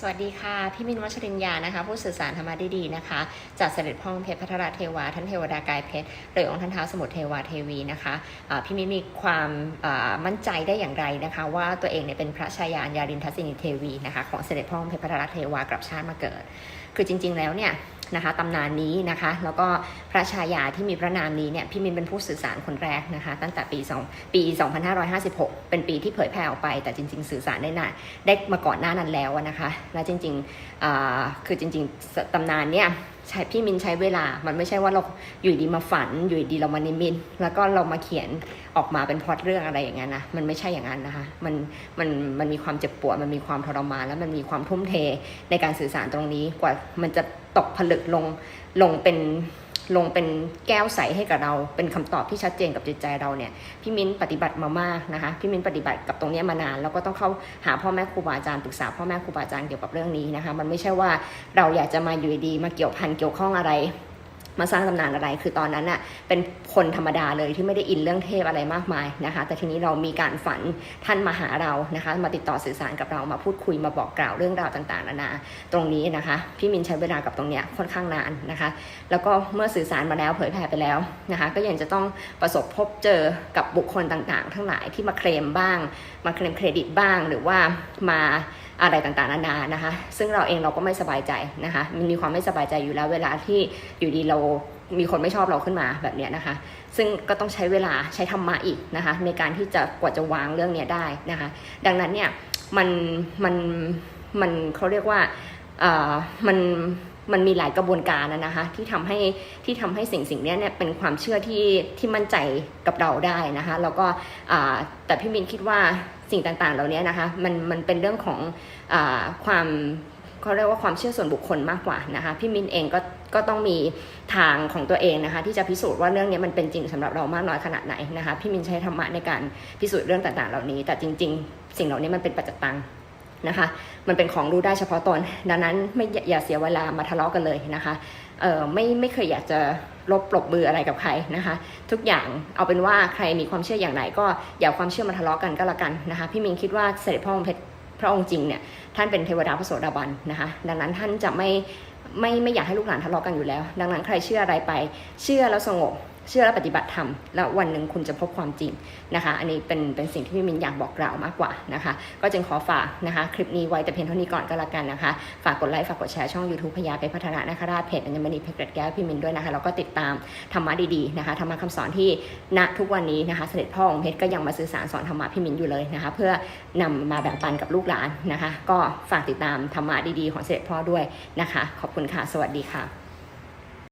สวัสดีค่ะ พี่มินวัชรินยานะคะ ผู้สื่อสารธรรมะดีๆนะคะจากเสด็จพ่องเพชรพัทรเทวาท่านเทวดากายเพชรหรือองค์ท่านเท้าสมุทรเทวาเทวีนะคะะพี่มินมีความมั่นใจได้อย่างไรนะคะ ว่าตัวเองเนี่ยเป็นพระชายาญารินทศินีเทวีนะคะของเสด็จพ่องเพชรพัทรเทวากลับชาติมาเกิด คือจริง ๆ แล้วเนี่ย นะคะตำนานนี้นะคะ แล้วก็พระชายาที่มีพระนามนี้เนี่ยพี่มินเป็นผู้สื่อสารคนแรกนะคะ ตั้งแต่ปี2ปี 2556 เป็นปีที่เผยแพร่ออกไป แต่จริง ๆ สื่อสารได้นานได้มาก่อนหน้านั้นแล้วนะคะและจริงๆคือจริงๆตำนานเนี่ยใช้พี่มินใช้เวลา มันไม่ใช่ว่าเราอยู่ดีมาฝัน อยู่ดีเรามานิมิตแล้วก็เรามาเขียนออกมาเป็นพล็อตเรื่องอะไรอย่างนั้นนะ มันไม่ใช่อย่างนั้นนะคะ มัน มัน มันมีความเจ็บปวด มันมีความทรมาน แล้วมันมีความทุ่มเทในการสื่อสารตรงนี้ กว่ามันจะตกผลึกลง ลงเป็น ลงเป็นแก้วใสให้กับเรา เป็นคำตอบที่ชัดเจนกับจิตใจเราเนี่ยพี่มิ้นปฏิบัติมามากนะคะพี่มิ้นปฏิบัติกับตรงนี้มานานแล้วก็ต้องเข้าหาพ่อแม่ครูบาอาจารย์ปรึกษาพ่อแม่ครูบาอาจารย์เกี่ยวกับเรื่องนี้นะคะมันไม่ใช่ว่าเราอยากจะมาอยู่ดีๆมาเกี่ยวพันเกี่ยวข้องอะไร มาสร้างตำนานอะไร คือตอนนั้นน่ะเป็นคนธรรมดาเลยที่ไม่ได้อินเรื่องเทพอะไรมากมายนะคะ แต่ทีนี้เรามีการฝันท่านมาหาเรานะคะ มาติดต่อสื่อสารกับเรามาพูดคุยมาบอกกล่าวเรื่องราวต่างๆนานาตรงนี้นะคะ พี่มินใช้เวลากับตรงเนี้ยค่อนข้างนานนะคะ แล้วก็เมื่อสื่อสารมาแล้วเผยแพร่ไปแล้วนะคะ ก็ยังจะต้องประสบพบเจอกับบุคคลต่างๆ ทั้งหลายที่มาเคลมบ้าง มาเคลมเครดิตบ้างหรือว่ามาอะไรต่างๆนานานะคะ ซึ่งเราเองเราก็ไม่สบายใจนะคะ มันมีความไม่สบายใจอยู่แล้วเวลาที่อยู่ดีเรามีคนไม่ชอบเราขึ้นมาแบบนี้นะคะ ซึ่งก็ต้องใช้เวลาใช้ธรรมะอีกนะคะ ในการที่จะกว่าจะวางเรื่องนี้ได้นะคะ ดังนั้นเนี่ยมันมันมันเขาเรียกว่าเอ่อมันมันมีหลายกระบวนการนะนะคะที่ทำให้ที่ทำให้สิ่งสิ่งนี้เนี่ยเป็นความเชื่อที่ที่มั่นใจกับเราได้นะคะแล้วก็แต่พี่มินคิดว่าสิ่งต่างๆ เหล่านี้นะคะมันมันเป็นเรื่องของอความ เขาเรียกว่าความเชื่อส่วนบุคคลมากกว่านะคะพี่มินเองก็ก็ต้องมีทางของตัวเองนะคะ ที่จะพิสูจน์ว่าเรื่องนี้มันเป็นจริงสำหรับเรามากน้อยขนาดไหนนะคะพี่มินใช้ธรรมะในการพิสูจน์เรื่องต่างๆ เหล่านี้ แต่จริง ๆ สิ่งเหล่านี้มันเป็นปัจจตังนะคะมันเป็นของรู้ได้เฉพาะตน ดังนั้นไม่อย่าเสียเวลามาทะเลาะกันเลยนะคะเออไม่ไม่เคยอยากจะลบปลบมืออะไรกับใครนะคะ ทุกอย่างเอาเป็นว่าใครมีความเชื่ออย่างไรก็อย่าความเชื่อมาทะเลาะกันก็แล้วกันนะคะพี่มิงคิดว่าเสด็จพ่อองเพชร พระองค์จริงเนี่ยท่านเป็นเทวดาพระโสดาบันนะคะดังนั้นท่านจะไม่ไม่ไม่อยากให้ลูกหลานทะเลาะกันอยู่แล้ว ดังนั้นใครเชื่ออะไรไป เชื่อแล้วสงบ เชื่อและปฏิบัติธรรมแล้ววันหนึ่งคุณจะพบความจริงนะคะ อันนี้เป็นเป็นสิ่งที่พี่มินอยากบอกกล่าวมากกว่านะคะ ก็จึงขอฝากนะคะคลิปนี้ไว้แต่เพียงเท่านี้ก่อนก็แล้วกันนะคะ ฝากกดไลค์ฝากกดแชร์ช่อง YouTube พญาไปพัฒนานะคราชเพจอัญมณีเพชรเกร็ดแก้วพี่มินด้วยนะคะแล้วก็ติดตามธรรมะดีๆนะคะธรรมะคำสอนที่ณทุกวันนี้นะคะ เสด็จพ่อองค์เพชรก็ยังมาสื่อสารสอนธรรมะพี่มินอยู่เลยนะคะ เพื่อนำมาแบ่งปันกับลูกหลานนะคะ ก็ฝากติดตามธรรมะดีๆ ของเสด็จพ่อด้วยนะคะ ขอบคุณค่ะสวัสดีค่ะ